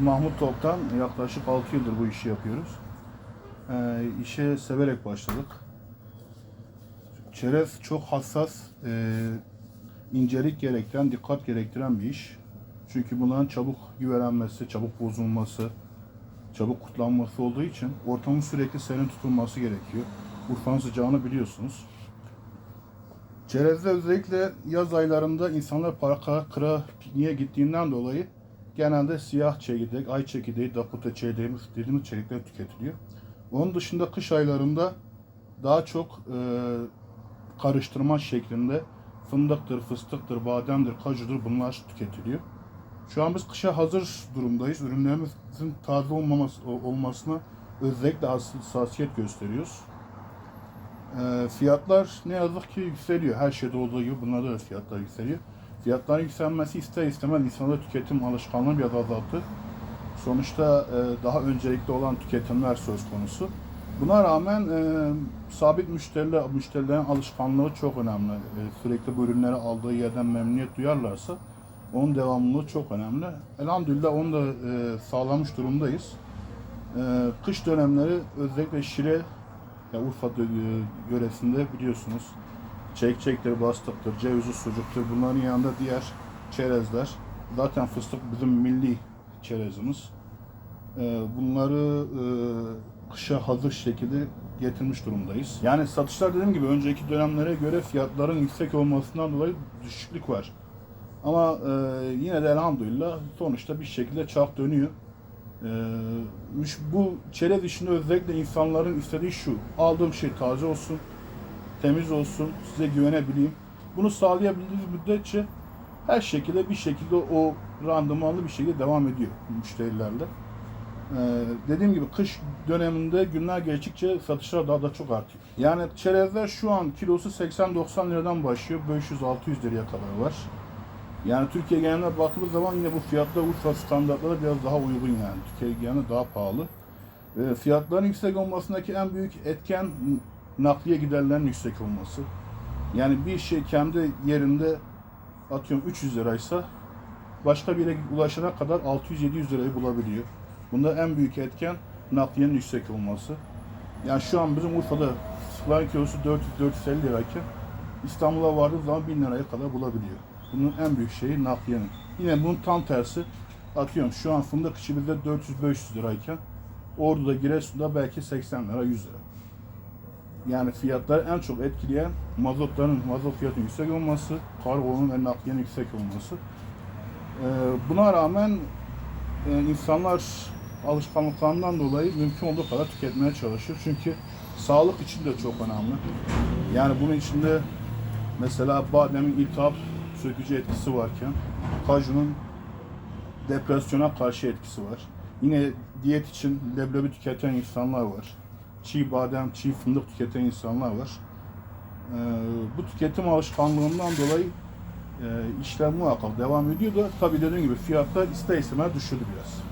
Mahmut Top'tan yaklaşık 6 yıldır bu işi yapıyoruz. Ee, işe severek başladık. Çerez çok hassas, e, incelik gerektiren, dikkat gerektiren bir iş. Çünkü bunların çabuk güvelenmesi, çabuk bozulması, çabuk kutlanması olduğu için ortamın sürekli serin tutulması gerekiyor. Urfa'nın sıcağını biliyorsunuz. Çerez'de özellikle yaz aylarında insanlar parka, kıra, pikniğe gittiğinden dolayı genelde siyah çekirdek, ay çekirdeği, daputa çekirdeği dediğimiz çekirdekler tüketiliyor. Onun dışında kış aylarında daha çok e, karıştırma şeklinde fındıktır, fıstıktır, bademdir, kajudur bunlar tüketiliyor. Şu an biz kışa hazır durumdayız. Ürünlerimizin taze olmaması, olmasına özellikle hassasiyet gösteriyoruz. E, fiyatlar ne yazık ki yükseliyor. Her şeyde olduğu gibi bunlarda da fiyatlar yükseliyor. Fiyatların yükselmesi ister istemez insanlarda tüketim alışkanlığı biraz azalttı. Sonuçta e, daha öncelikli olan tüketimler söz konusu. Buna rağmen e, sabit müşteriler, müşterilerin alışkanlığı çok önemli. E, sürekli bu ürünleri aldığı yerden memnuniyet duyarlarsa onun devamlılığı çok önemli. Elhamdülillah onu da e, sağlamış durumdayız. E, kış dönemleri özellikle Şile, ya Urfa dö- yöresinde biliyorsunuz çekçektir, bastıktır, cevizli sucuktur. Bunların yanında diğer çerezler. Zaten fıstık bizim milli çerezimiz. Ee, Bunları e, kışa hazır şekilde getirmiş durumdayız. Yani satışlar dediğim gibi önceki dönemlere göre fiyatların yüksek olmasından dolayı düşüklük var. Ama e, yine de elhamdülillah sonuçta bir şekilde çark dönüyor. Müş- bu çerez işinde özellikle insanların istediği şu. Aldığım şey taze olsun, temiz olsun, size güvenebileyim. Bunu sağlayabildiğiniz müddetçe her şekilde bir şekilde o randımanlı bir şekilde devam ediyor müşterilerle. Ee, dediğim gibi kış döneminde günler geçtikçe satışlar daha da çok artıyor. Yani çerezler şu an kilosu 80-90 liradan başlıyor. 500-600 liraya kadar var. Yani Türkiye geneline baktığımız zaman yine bu fiyatlar Urfa standartlara biraz daha uygun yani. Türkiye genelinde daha pahalı. E, fiyatların yüksek olmasındaki en büyük etken nakliye giderlerinin yüksek olması. Yani bir şey kendi yerinde atıyorum 300 liraysa başka bir yere ulaşana kadar 600-700 lirayı bulabiliyor. Bunda en büyük etken nakliyenin yüksek olması. Yani şu an bizim Urfa'da sıkılan kilosu 400-450 lirayken İstanbul'a vardığı zaman 1000 liraya kadar bulabiliyor. Bunun en büyük şeyi nakliyenin. Yine bunun tam tersi atıyorum şu an fındık içi bizde 400-500 lirayken Ordu'da Giresun'da belki 80 lira 100 lira. Yani fiyatları en çok etkileyen mazotların mazot fiyatının yüksek olması, kargonun ve nakliyenin yüksek olması. Ee, buna rağmen e, insanlar alışkanlıklarından dolayı mümkün olduğu kadar tüketmeye çalışıyor. Çünkü sağlık için de çok önemli. Yani bunun içinde mesela bademin iltihap sökücü etkisi varken kajunun depresyona karşı etkisi var. Yine diyet için leblebi tüketen insanlar var. Çiğ badem, çiğ fındık tüketen insanlar var. Ee, bu tüketim alışkanlığından dolayı e, işler muhakkak devam ediyor da tabii dediğim gibi fiyatlar ister istemez düşürdü biraz.